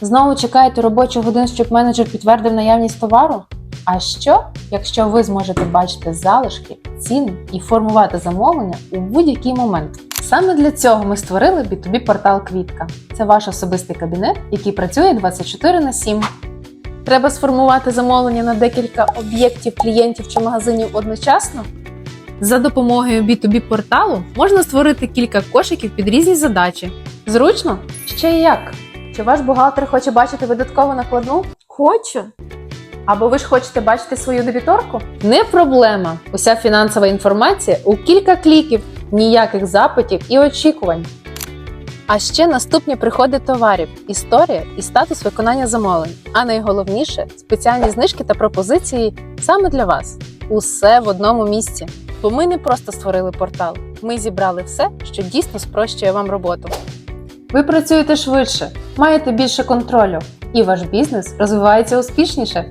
Знову чекаєте робочу годину, щоб менеджер підтвердив наявність товару? А що, якщо ви зможете бачити залишки, ціни і формувати замовлення у будь-який момент? Саме для цього ми створили B2B портал Квітка. Це ваш особистий кабінет, який працює 24 на 7. Треба сформувати замовлення на декілька об'єктів, клієнтів чи магазинів одночасно? За допомогою B2B порталу можна створити кілька кошиків під різні задачі. Зручно? Ще як? Чи ваш бухгалтер хоче бачити видаткову накладну? Хочу. Або ви ж хочете бачити свою дебіторку? Не проблема. Уся фінансова інформація у кілька кліків, ніяких запитів і очікувань. А ще наступні приходи товарів, історія і статус виконання замовлень. А найголовніше спеціальні знижки та пропозиції саме для вас. Усе в одному місці. Бо ми не просто створили портал, ми зібрали все, що дійсно спрощує вам роботу. Ви працюєте швидше, маєте більше контролю, і ваш бізнес розвивається успішніше.